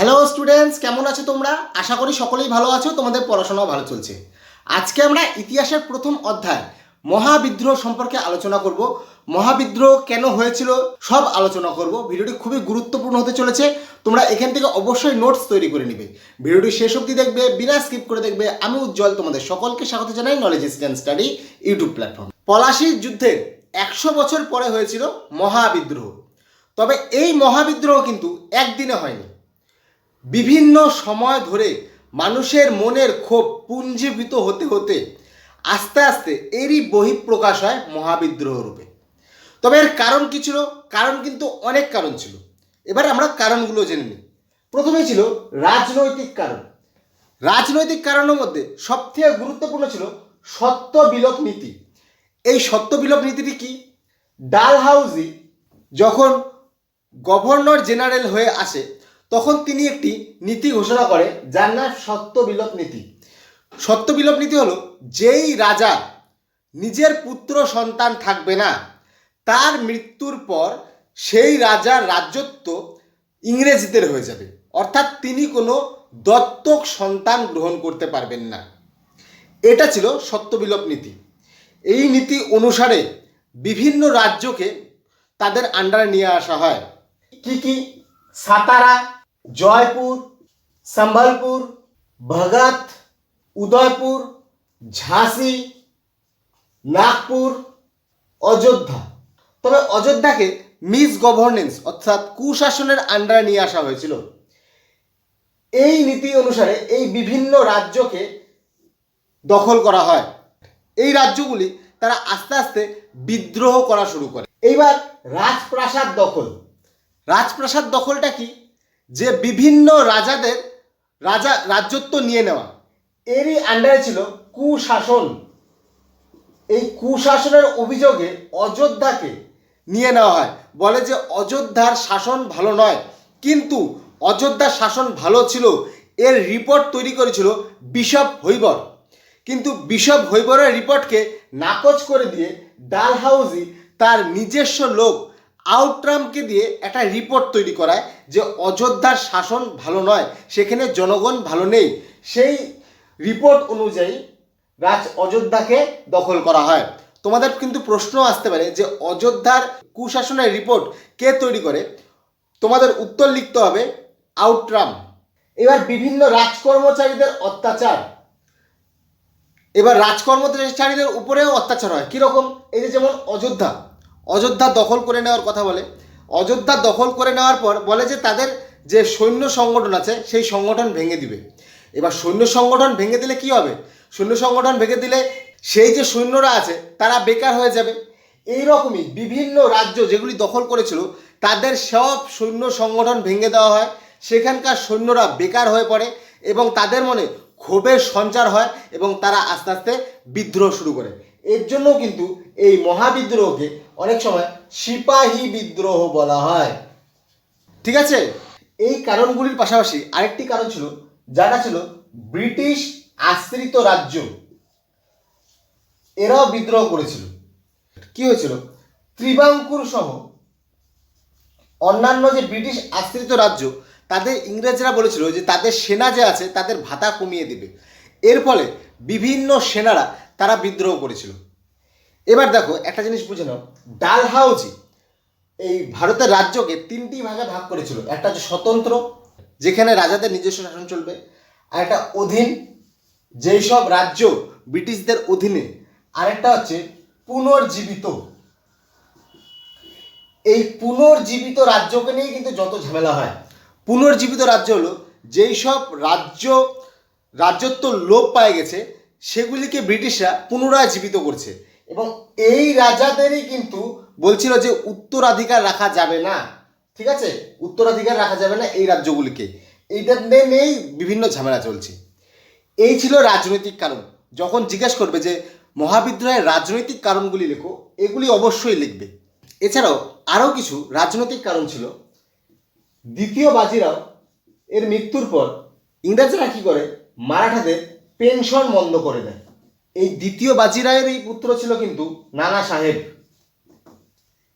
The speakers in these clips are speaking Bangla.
হ্যালো স্টুডেন্টস কেমন আছো তোমরা? আশা করি সকলেই ভালো আছো, তোমাদের পড়াশোনাও ভালো চলছে। আজকে আমরা ইতিহাসের প্রথম অধ্যায়, মহাবিদ্রোহ সম্পর্কে আলোচনা করব। মহাবিদ্রোহ কেন হয়েছিল, সব আলোচনা করব। ভিডিওটি খুবই গুরুত্বপূর্ণ হতে চলেছে, তোমরা এখান থেকে অবশ্যই নোটস তৈরি করে নিবে। ভিডিওটি শেষ অবধি দেখবে, বিনা স্কিপ করে দেখবে, আমি উজ্জ্বল তোমাদের সকলকে স্বাগত জানাই knowledge stand study YouTube platform পলাশির যুদ্ধের একশো বছর পরে হয়েছিল মহাবিদ্রোহ। তবে এই মহাবিদ্রোহ কিন্তু একদিনে হয়নি। বিভিন্ন সময় ধরে মানুষের মনের ক্ষোভ পুঞ্জীভূত হতে হতে আস্তে আস্তে এরই বহিঃপ্রকাশ হয় মহাবিদ্রোহ রূপে। তবে এর কারণ কী ছিল? কারণ কিন্তু অনেক কারণ ছিল। এবার আমরা কারণগুলো জেনে নিই। প্রথমে ছিল রাজনৈতিক কারণ। রাজনৈতিক কারণের মধ্যে সবথেকে গুরুত্বপূর্ণ ছিল সত্য বিলোপ নীতি। এই সত্য বিলোপ নীতিটি কি? ডালহাউজি যখন গভর্নর জেনারেল হয়ে আসে তখন তিনি একটি নীতি ঘোষণা করে, যার নাম সত্য বিলোপ নীতি। সত্য বিলোপ নীতি হলো, যেই রাজা নিজের পুত্র সন্তান থাকবে না, তার মৃত্যুর পর সেই রাজার রাজত্ব ইংরেজদের হয়ে যাবে। অর্থাৎ তিনি কোনো দত্তক সন্তান গ্রহণ করতে পারবেন না। এটা ছিল সত্যবিলোপ নীতি। এই নীতি অনুসারে বিভিন্ন রাজ্যকে তাদের আন্ডারে নিয়ে আসা হয়। কি কি? সাতারা জয়পুর, সম্বলপুর, ভগত, উদয়পুর, ঝাঁসি, নাগপুর, অযোধ্যা। তবে অযোধ্যাকে মিস গভর্নেন্স অর্থাৎ কুশাসনের আন্ডারে নিয়ে আসা হয়েছিল। এই নীতি অনুসারে এই বিভিন্ন রাজ্যকে দখল করা হয়। এই রাজ্যগুলি তারা আস্তে আস্তে বিদ্রোহ করা শুরু করে। এইবার রাজপ্রাসাদ দখল। রাজপ্রাসাদ দখলটা কি? যে বিভিন্ন রাজাদের রাজা রাজ্যত্ব নিয়ে নেওয়া। এরই আন্ডারে ছিল কুশাসন। এই কুশাসনের অভিযোগে অযোধ্যাকে নিয়ে নেওয়া হয়। বলে যে অযোধ্যার শাসন ভালো নয়। কিন্তু অযোধ্যার শাসন ভালো ছিল। এর রিপোর্ট তৈরি করেছিল বিশপ হৈবর। কিন্তু বিশপ হৈবরের রিপোর্টকে নাকচ করে দিয়ে ডালহাউজি তার নিজস্ব লোক আউটরামকে দিয়ে একটা রিপোর্ট তৈরি করায় যে অযোধ্যার শাসন ভালো নয়, সেখানে জনগণ ভালো নেই। সেই রিপোর্ট অনুযায়ী রাজ অযোধ্যাকে দখল করা হয়। তোমাদের কিন্তু প্রশ্ন আসতে পারে যে অযোধ্যার কুশাসনের রিপোর্ট কে তৈরি করে? তোমাদের উত্তর লিখতে হবে আউটরাম এবার বিভিন্ন রাজকর্মচারীদের অত্যাচার। এবার রাজকর্মচারীদের উপরেও অত্যাচার হয়। কীরকম? এই যেমন অযোধ্যা। অযোধ্যা দখল করে নেওয়ার কথা বলে। অযোধ্যা দখল করে নেওয়ার পর বলে যে তাদের যে সৈন্য সংগঠন আছে, সেই সংগঠন ভেঙে দিবে। এবার সৈন্য সংগঠন ভেঙে দিলে কি হবে? সৈন্য সংগঠন ভেঙে দিলে সেই যে সৈন্যরা আছে, তারা বেকার হয়ে যাবে। এই রকমই বিভিন্ন রাজ্য যেগুলি দখল করেছিল, তাদের সব সৈন্য সংগঠন ভেঙে দেওয়া হয়। সেখানকার সৈন্যরা বেকার হয়ে পড়ে এবং তাদের মনে ক্ষোভের সঞ্চার হয় এবং তারা আস্তে আস্তে বিদ্রোহ শুরু করে। এর জন্য কিন্তু এই মহাবিদ্রোহকে অনেক সময় সিপাহী বিদ্রোহ বলা হয়। ঠিক আছে? এই কারণগুলির পাশাপাশি আরেকটি কারণ ছিল যারা ছিল ব্রিটিশ আশ্রিত রাজ্য। এরাও বিদ্রোহ করেছিল। কি হয়েছিল? ত্রিবাঙ্কুর সহ অন্যান্য যে ব্রিটিশ আশ্রিত রাজ্য, তাদের ইংরেজরা বলেছিল যে তাদের সেনা যে আছে, তাদের ভাতা কমিয়ে দেবে। এর ফলে বিভিন্ন সেনারা তারা বিদ্রোহ করেছিল। এবার দেখো, একটা জিনিস বুঝে নাও, ডালহাউজি এই ভারতের রাজ্যকে তিনটি ভাগে ভাগ করেছিল। একটা হচ্ছে স্বতন্ত্র, যেখানে রাজাদের নিজস্ব শাসন চলবে, আর একটা অধীন, যেই সব রাজ্য ব্রিটিশদের অধীনে আরেকটা হচ্ছে পুনর্জীবিত। এই পুনর্জীবিত রাজ্যকে নিয়ে কিন্তু যত ঝামেলা হয়। পুনর্জীবিত রাজ্য হলো, যেই সব রাজ্য রাজ্যত্ব লোপ পায় গেছে সেগুলিকে ব্রিটিশরা পুনরায় জীবিত করছে এবং এই রাজাদেরই কিন্তু বলছিল যে উত্তরাধিকার রাখা যাবে না। ঠিক আছে? উত্তরাধিকার রাখা যাবে না এই রাজ্যগুলিকে। এইটা নিয়েই বিভিন্ন ঝামেলা চলছে। এই ছিল রাজনৈতিক কারণ। যখন জিজ্ঞেস করবে যে, মহাবিদ্রোহের রাজনৈতিক কারণগুলি লেখো, এগুলি অবশ্যই লিখবে। এছাড়াও আরও কিছু রাজনৈতিক কারণ ছিল। দ্বিতীয় বাজিরাও এর মৃত্যুর পর ইংরেজরা কী করে? মারাঠাদের পেনশন বন্ধ করে দেয়। এই দ্বিতীয় বাজিরাওয়ের এই পুত্র ছিল কিন্তু নানা সাহেব।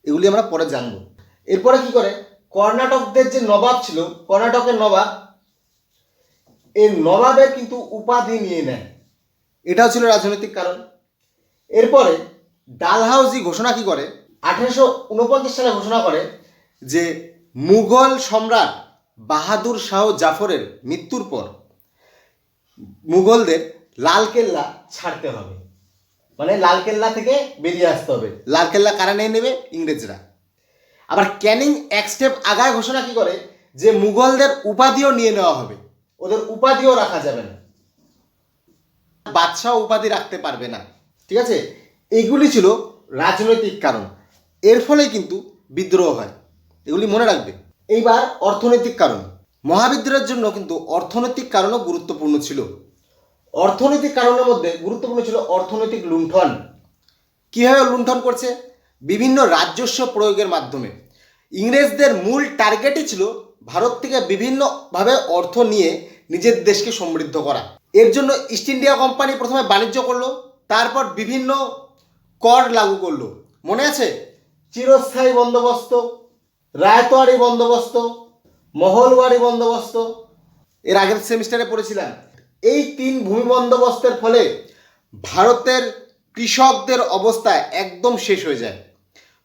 এগুলি আমরা পরে জানব। এরপরে কি করে? কর্ণাটকদের যে নবাব ছিল, কর্ণাটকের নবাব এই নবাবের কিন্তু উপাধি নিয়ে নেয়। এটাও ছিল রাজনৈতিক কারণ। এরপরে ডালহাউজি ঘোষণা কি করে? আঠেরোশো উনপঞ্চাশ সালে ঘোষণা করে যে মুঘল সম্রাট বাহাদুর শাহ জাফরের মৃত্যুর পর মুঘলদের লালকেল্লা ছাড়তে হবে। মানে লালকেল্লা থেকে বেরিয়ে আসতে হবে। লালকেল্লা কারা নিয়ে নেবে? ইংরেজরা। আবার ক্যানিং এক স্টেপ আগায় ঘোষণা কি করে? যে মুঘলদের উপাধিও নিয়ে নেওয়া হবে। ওদের উপাধিও রাখা যাবে না। বাদশাহ উপাধি রাখতে পারবে না। ঠিক আছে? এগুলি ছিল রাজনৈতিক কারণ। এর ফলে কিন্তু বিদ্রোহ হয়। এগুলি মনে রাখবে। এইবার অর্থনৈতিক কারণ। মহাবিদ্রোহের জন্য কিন্তু অর্থনৈতিক কারণও গুরুত্বপূর্ণ ছিল। অর্থনৈতিক কারণের মধ্যে গুরুত্বপূর্ণ ছিল অর্থনৈতিক লুণ্ঠন। কীভাবে লুণ্ঠন করছে? বিভিন্ন রাজস্ব প্রয়োগের মাধ্যমে। ইংরেজদের মূল টার্গেটই ছিল ভারত থেকে বিভিন্নভাবে অর্থ নিয়ে নিজের দেশকে সমৃদ্ধ করা। এর জন্য ইস্ট ইন্ডিয়া কোম্পানি প্রথমে বাণিজ্য করল, তারপর বিভিন্ন কর লাগু করল। মনে আছে? চিরস্থায়ী বন্দোবস্ত, রায়তোয়ারি বন্দোবস্ত মহলওয়ারি বন্দোবস্ত। এর আগের সেমিস্টারে পড়েছিলাম। এই তিন ভূমি বন্দোবস্তের ফলে ভারতের কৃষকদের অবস্থা একদম শেষ হয়ে যায়।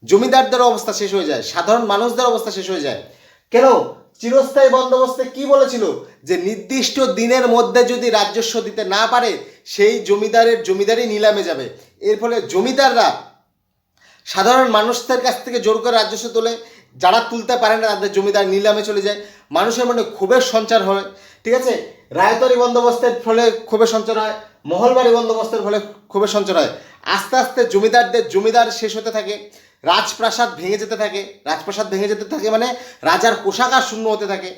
জমিদারদের অবস্থা শেষ হয়ে যায়। সাধারণ মানুষদের অবস্থা শেষ হয়ে যায়। কেন? চিরস্থায়ী বন্দোবস্তে কি বলেছিল? যে নির্দিষ্ট দিনের মধ্যে যদি রাজস্ব দিতে না পারে, সেই জমিদারের জমিদারই নিলামে যাবে। এর ফলে জমিদাররা সাধারণ মানুষদের কাছ থেকে জোর করে রাজস্ব তোলে। যারা তুলতে পারে না, তাদের জমিদার নিলামে চলে যায়। মানুষের মনে ক্ষোভের সঞ্চার হয়, ঠিক আছে? রায়তরি বন্দোবস্তের ফলে ক্ষোভের সঞ্চার হয়, মহলবাড়ি বন্দোবস্তের ফলে ক্ষোভের সঞ্চার হয়। আস্তে আস্তে জমিদারদের, জমিদার শেষ হতে থাকে, রাজপ্রাসাদ ভেঙে যেতে থাকে। রাজপ্রাসাদ ভেঙে যেতে থাকে মানে রাজার কোষাগার শূন্য হতে থাকে।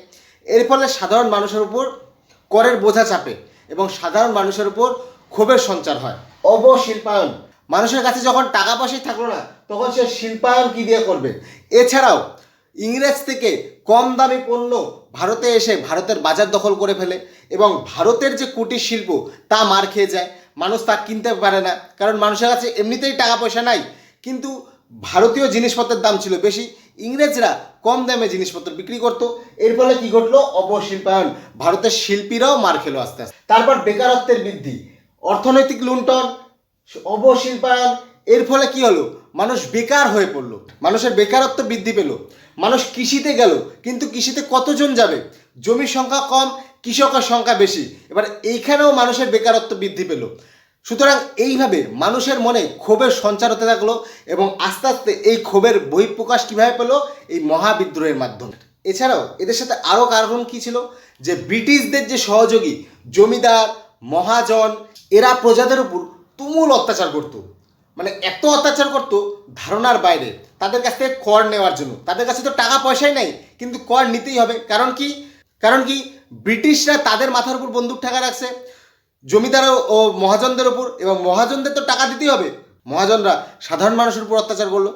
এর ফলে সাধারণ মানুষের উপর করের বোঝা চাপে এবং সাধারণ মানুষের উপর ক্ষোভের সঞ্চার হয়। অবশিল্পায়ন। মানুষের কাছে যখন টাকা পয়সাই থাকল না তখন সে শিল্পায়ন কী দিয়ে করবে? এছাড়াও, ইংরেজ থেকে কম দামি পণ্য ভারতে এসে ভারতের বাজার দখল করে ফেলে এবং ভারতের যে কুটির শিল্প, তা মার খেয়ে যায়। মানুষ তা কিনতে পারে না, কারণ মানুষের কাছে এমনিতেই টাকা পয়সা নাই। কিন্তু ভারতীয় জিনিসপত্রের দাম ছিল বেশি, ইংরেজরা কম দামে জিনিসপত্র বিক্রি করতো। এর ফলে কী ঘটলো? অপশিল্পায়ন। ভারতের শিল্পীরাও মার খেলো আস্তে আস্তে। তারপর বেকারত্বের বৃদ্ধি, অর্থনৈতিক লুণ্ঠন অবশিল্পায়ন এর ফলে কি হলো? মানুষ বেকার হয়ে পড়ল, মানুষের বেকারত্ব বৃদ্ধি পেল, মানুষ কৃষিতে গেল, কিন্তু কৃষিতে কতজন যাবে? জমির সংখ্যা কম, কৃষকের সংখ্যা বেশি। এবার এইখানেও মানুষের বেকারত্ব বৃদ্ধি পেল। সুতরাং এইভাবে মানুষের মনে ক্ষোভের সঞ্চার হতে থাকল এবং আস্তে আস্তে এই ক্ষোভের বহিঃপ্রকাশ কীভাবে পেল? এই মহাবিদ্রোহের মাধ্যমে। এছাড়াও এদের সাথে আরও কারণ কী ছিল? যে ব্রিটিশদের যে সহযোগী, জমিদার, মহাজন, এরা প্রজাদের উপর তুমুল অত্যাচার করতো। মানে এত অত্যাচার করতো ধারণার বাইরে। তাদের কাছ থেকে কর নেওয়ার জন্য। তাদের কাছে তো টাকা পয়সাই নাই, কিন্তু কর নিতেই হবে। কারণ কি? কারণ কি? ব্রিটিশরা তাদের মাথার উপর বন্দুক ঠেকা রাখছে, জমিদার ও মহাজনদের উপর, এবং মহাজনদের তো টাকা দিতেই হবে। মহাজনরা সাধারণ মানুষের উপর অত্যাচার করল।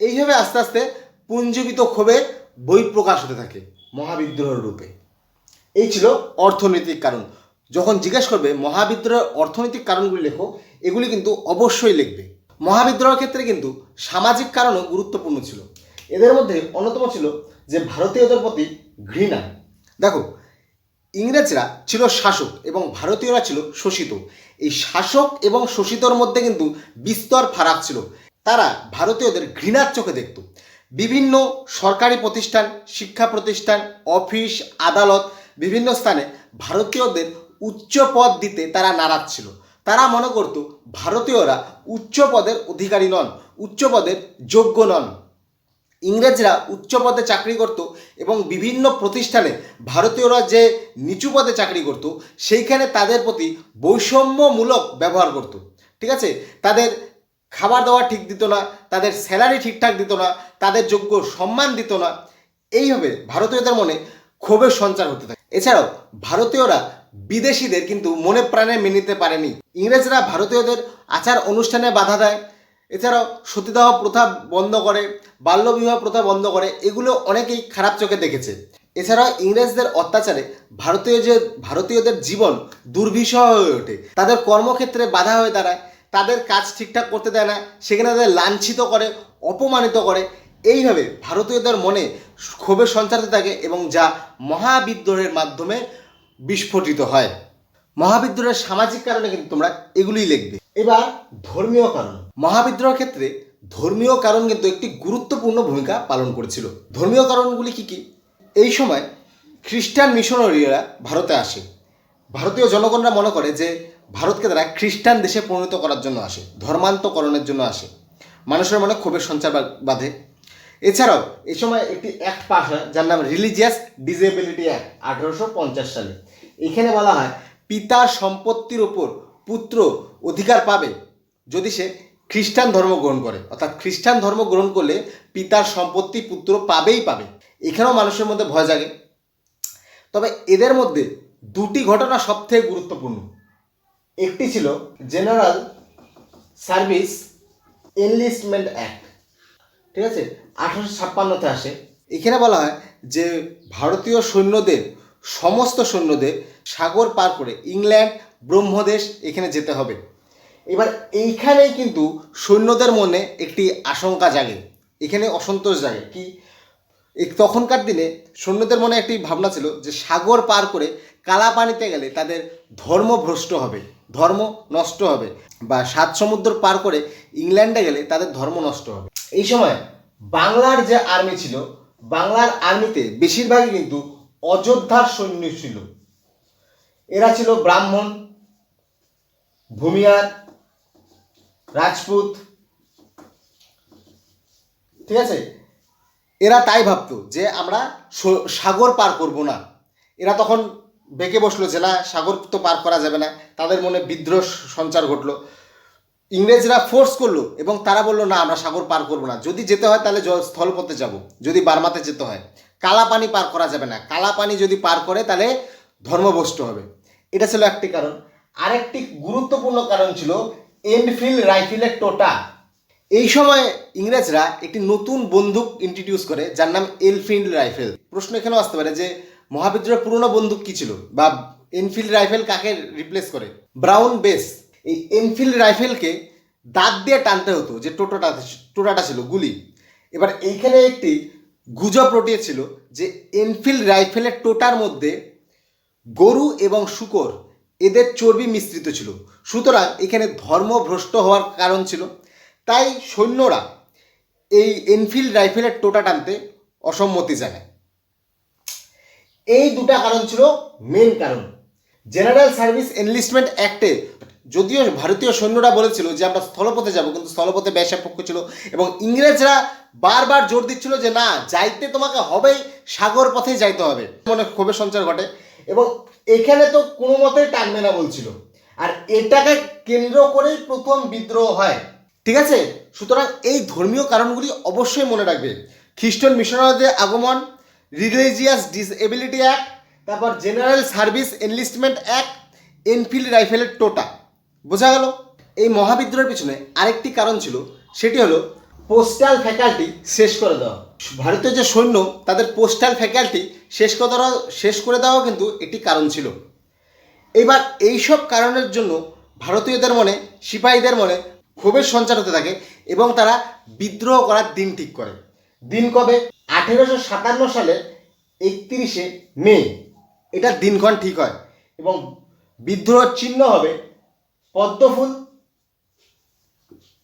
এইভাবে আস্তে আস্তে পুঞ্জীবিত ক্ষোভে বহিঃপ্রকাশ হতে থাকে মহাবিদ্রোহের রূপে। এই ছিল অর্থনৈতিক কারণ। যখন জিজ্ঞেস করবে মহাবিদ্রোহের অর্থনৈতিক কারণগুলি লেখো, এগুলি কিন্তু অবশ্যই লিখবে। মহাবিদ্রোহের ক্ষেত্রে কিন্তু সামাজিক কারণও গুরুত্বপূর্ণ ছিল। এদের মধ্যে অন্যতম ছিল যে ভারতীয়দের প্রতি ঘৃণা। দেখো, ইংরেজরা ছিল শাসক এবং ভারতীয়রা ছিল শোষিত। এই শাসক এবং শোষিতর মধ্যে কিন্তু বিস্তর ফারাক ছিল। তারা ভারতীয়দের ঘৃণার চোখে দেখত। বিভিন্ন সরকারি প্রতিষ্ঠান, শিক্ষা প্রতিষ্ঠান, অফিস, আদালত বিভিন্ন স্থানে ভারতীয়দের উচ্চ পদ দিতে তারা নারাজ ছিল। তারা মনে করত ভারতীয়রা উচ্চ পদের অধিকারী নন, উচ্চ পদের যোগ্য নন। ইংরেজরা উচ্চ পদে চাকরি করত এবং বিভিন্ন প্রতিষ্ঠানে ভারতীয়রা যে নিচু পদে চাকরি করত, সেইখানে তাদের প্রতি বৈষম্যমূলক ব্যবহার করত। ঠিক আছে? তাদের খাবার দাবার ঠিক দিত না, তাদের স্যালারি ঠিকঠাক দিত না, তাদের যোগ্য সম্মান দিত না। এইভাবে ভারতীয়দের মনে ক্ষোভের সঞ্চার হতে থাকে। এছাড়াও ভারতীয়রা বিদেশিদের কিন্তু মনে প্রাণে মেনে নিতে পারেনি। ইংরেজরা ভারতীয়দের আচার অনুষ্ঠানে বাধা দেয়। এছাড়াও সতীদাহ প্রথা বন্ধ করে বাল্যবিবাহ প্রথা বন্ধ করে, এগুলো অনেকেই খারাপ চোখে দেখেছে। এছাড়াও ইংরেজদের অত্যাচারে ভারতীয় যে, ভারতীয়দের জীবন দুর্বিষহ হয়ে ওঠে। তাদের কর্মক্ষেত্রে বাধা হয়ে দাঁড়ায়, তাদের কাজ ঠিকঠাক করতে দেয় না, সেখানে তাদের লাঞ্ছিত করে, অপমানিত করে। এইভাবে ভারতীয়দের মনে ক্ষোভের সঞ্চার হতে থাকে এবং যা মহাবিদ্রোহের মাধ্যমে বিস্ফোটিত হয়। মহাবিদ্রোহের সামাজিক কারণে কিন্তু তোমরা এগুলিই লিখবে। এবার ধর্মীয় কারণ। মহাবিদ্রোহের ক্ষেত্রে ধর্মীয় কারণ কিন্তু একটি গুরুত্বপূর্ণ ভূমিকা পালন করেছিল। ধর্মীয় কারণগুলি কি কি? এই সময় খ্রিস্টান মিশনারিরা ভারতে আসে। ভারতীয় জনগণরা মনে করে যে ভারতকে তারা খ্রিস্টান দেশে পরিণত করার জন্য আসে, ধর্মান্তকরণের জন্য আসে। মানুষের মনে ক্ষোভের সঞ্চার বাঁধে। এছাড়াও এই সময় একটি অ্যাক্ট পাস হয়, যার নাম রিলিজিয়াস ডিসেবিলিটি অ্যাক্ট আঠারোশো পঞ্চাশ সালে। এখানে বলা হয়, পিতার সম্পত্তির ওপর পুত্র অধিকার পাবে যদি সে খ্রিস্টান ধর্ম গ্রহণ করে। অর্থাৎ খ্রিস্টান ধর্ম গ্রহণ করলে পিতার সম্পত্তি পুত্র পাবেই পাবে। এখানেও মানুষের মধ্যে ভয় জাগে। তবে এদের মধ্যে দুটি ঘটনা সবথেকে গুরুত্বপূর্ণ। একটি ছিল জেনারেল সার্ভিস এনলিস্টমেন্ট অ্যাক্ট। ঠিক আছে? আঠারোশো ছাপ্পান্নতে আসে। এখানে বলা হয় যে ভারতীয় সৈন্যদের সমস্ত সৈন্যদের সাগর পার করে ইংল্যান্ড, ব্রহ্মদেশ এখানে যেতে হবে। এবার এইখানেই কিন্তু সৈন্যদের মনে একটি আশঙ্কা জাগে। এখানে অসন্তোষ জাগে কি? তখনকার দিনে সৈন্যদের মনে একটি ভাবনা ছিল যে সাগর পার করে কালা পানিতে গেলে তাদের ধর্ম ভ্রষ্ট হবে, ধর্ম নষ্ট হবে বা সাত সমুদ্র পার করে ইংল্যান্ডে গেলে তাদের ধর্ম নষ্ট হবে। এই সময় বাংলার যে আর্মি ছিল, বাংলার আর্মিতে বেশিরভাগই কিন্তু অযোধ্যার সৈন্য ছিল। এরা ছিল ব্রাহ্মণ, ভূমিয়ার, রাজপুত। ঠিক আছে? এরা তাই ভাবতো যে আমরা সাগর পার করব না। এরা তখন বেঁকে বসল যে না, সাগর তো পার করা যাবে না। তাদের মনে বিদ্রোহ সঞ্চার ঘটলো। ইংরেজরা ফোর্স করল এবং তারা বলল, না, আমরা সাগর পার করব না। যদি যেতে হয় তাহলে স্থলপথে যাব। যদি বার্মাতে যেতে হয় কালা পানি পার করা যাবে না। কালা পানি যদি পার করে, তাহলে ধর্মভ্রষ্ট হবে। এটা ছিল একটি কারণ। আরেকটি গুরুত্বপূর্ণ কারণ ছিল এনফিল্ড রাইফেলের টোটা। এই সময় ইংরেজরা একটি নতুন বন্দুক ইন্ট্রোডিউস করে, যার নাম এলফিল্ড রাইফেল প্রশ্ন এখানেও আসতে পারে যে, মহাবিদ্রোহের পুরনো বন্দুক কি ছিল? বা এনফিল্ড রাইফেল কাকে রিপ্লেস করে? ব্রাউন বেস এই এনফিল্ড রাইফেলকে দাঁত দিয়ে টানতে হতো, যে টোটোটা, টোটাটা ছিল, গুলি। এবার এইখানে একটি গুজব রটিয়েছিল যে এনফিল্ড রাইফেলের টোটার মধ্যে গরু এবং শুকর এদের চর্বি মিশ্রিত ছিল। সুতরাং এখানে ধর্মভ্রষ্ট হওয়ার কারণ ছিল। তাই সৈন্যরা এই এনফিল্ড রাইফেলের টোটা টানতে অসম্মতি জানায়। এই দুটা কারণ ছিল মেন কারণ। জেনারেল সার্ভিস এনলিস্টমেন্ট অ্যাক্টে যদিও ভারতীয় সৈন্যরা বলেছিল যে আমরা স্থলপথে যাব, কিন্তু স্থলপথে ব্যবসা পক্ষ ছিল এবং ইংরেজরা বারবার জোর দিচ্ছিল যে না, যাইতে তোমাকে হবেই, সাগর পথেই যাইতে হবে। মনে ক্ষোভের সঞ্চার ঘটে এবং এখানে তো কোনো মতেই টানবে না বলছিল। আর এটাকে কেন্দ্র করেই প্রথম বিদ্রোহ হয়। ঠিক আছে? সুতরাং এই ধর্মীয় কারণগুলি অবশ্যই মনে রাখবে। খ্রিস্টান মিশনারিদের আগমন, রিলিজিয়াস ডিসএবিলিটি অ্যাক্ট, তারপর general service enlistment act, Enfield রাইফেলের টোটা। বোঝা গেল? এই মহাবিদ্রোহের পিছনে আরেকটি কারণ ছিল, সেটি হলো পোস্টাল ফ্যাকাল্টি শেষ করে দেওয়া ভারতীয় যে সৈন্য, তাদের পোস্টাল ফ্যাকাল্টি শেষ করে দেওয়া, শেষ করে দেওয়াও কিন্তু একটি কারণ ছিল। এইবার এইসব কারণের জন্য ভারতীয়দের মনে, সিপাহীদের মনে ক্ষোভের সঞ্চার হতে থাকে এবং তারা বিদ্রোহ করার দিন ঠিক করে। দিন কবে? আঠেরোশো সাতান্ন সালের একত্রিশে মে। এটা দিনক্ষণ ঠিক হয় এবং বিদ্রোহের চিহ্ন হবে পদ্মফুল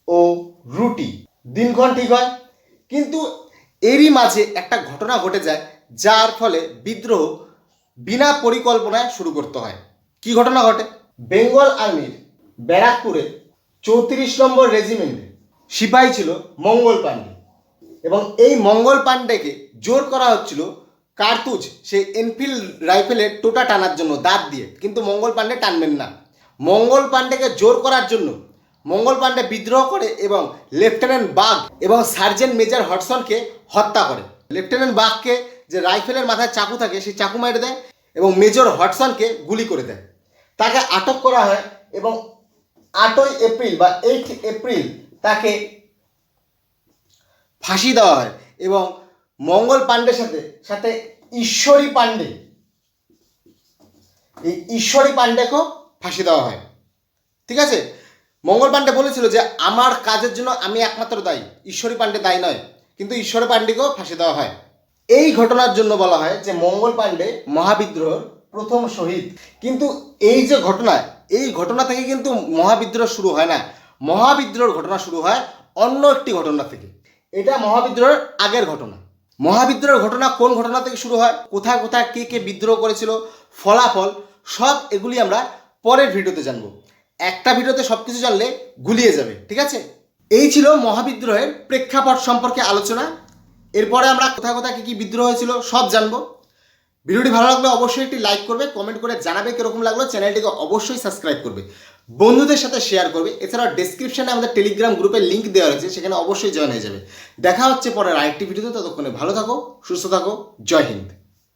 ও রুটি। দিনক্ষণ ঠিক হয়। কিন্তু এরই মাঝে একটা ঘটনা ঘটে যায়, যার ফলে বিদ্রোহ বিনা পরিকল্পনায় শুরু করতে হয়। কি ঘটনা ঘটে? বেঙ্গল আর্মির ব্যারাকপুরে চৌত্রিশ নম্বর রেজিমেন্টে সিপাহী ছিল মঙ্গল পাণ্ডে। এবং এই মঙ্গল পাণ্ডেকে জোর করা হচ্ছিল কার্তুজ সেই এনফিল্ড রাইফেলের টোটা টানার জন্য দাঁত দিয়ে। কিন্তু মঙ্গল পাণ্ডে টানবেন না। মঙ্গল পাণ্ডেকে জোর করার জন্য মঙ্গল পাণ্ডে বিদ্রোহ করে এবং লেফটেন্যান্ট বাঘ এবং সার্জেন্ট মেজর হটসনকে হত্যা করে। লেফটেন্যান্ট বাঘকে যে রাইফেলের মাথায় চাকু থাকে, সেই চাকু মেরে দেয় এবং মেজর হটসনকে গুলি করে দেয়। তাকে আটক করা হয় এবং আটই এপ্রিল বা এইট এপ্রিল তাকে ফাঁসি দেওয়া হয় এবং মঙ্গল পাণ্ডের সাথে সাথে ঈশ্বরী পাণ্ডে, এই ঈশ্বরী পাণ্ডেকেও ফাঁসি দেওয়া হয়। ঠিক আছে? মঙ্গল পাণ্ডে বলেছিল যে, আমার কাজের জন্য আমি একমাত্র দায়ী। ঈশ্বরী পাণ্ডে দায়ী নয়। কিন্তু ঈশ্বরী পাণ্ডেকেও ফাঁসি দেওয়া হয়। এই ঘটনার জন্য বলা হয় যে, মঙ্গল পাণ্ডে মহাবিদ্রোহ প্রথম শহীদ। কিন্তু এই যে ঘটনা, এই ঘটনা থেকে কিন্তু মহাবিদ্রোহ শুরু হয় না। মহাবিদ্রোহের ঘটনা শুরু হয় অন্য একটি ঘটনা থেকে। এটা মহাবিদ্রোহের আগের ঘটনা। মহাবিদ্রোহের ঘটনা কোন ঘটনা থেকে শুরু হয়? কোথায় কোথায় কে কে বিদ্রোহ করেছিল? ফলাফল সব এগুলি আমরা পরের ভিডিওতে জানব। একটা ভিডিওতে সব কিছু জানলে গুলিয়ে যাবে, ঠিক আছে? এই ছিল মহাবিদ্রোহের প্রেক্ষাপট সম্পর্কে আলোচনা। এরপরে আমরা কোথায় কোথায় কী কী বিদ্রোহ হয়েছিল সব জানব। ভিডিওটি ভালো লাগলে অবশ্যই একটি লাইক করবে কমেন্ট করে জানাবে কীরকম লাগল, চ্যানেলটিকে অবশ্যই সাবস্ক্রাইব করবে। বন্ধুদের সাথে শেয়ার করবে। এছাড়াও ডেসক্রিপশনে আমাদের টেলিগ্রাম গ্রুপের লিঙ্ক দেওয়া রয়েছে, সেখানে অবশ্যই জয়েন হয়ে যাবে। দেখা হচ্ছে পরের আরেকটি ভিডিওতে, ততক্ষণে ভালো থাকো, সুস্থ থাকো, জয় হিন্দ।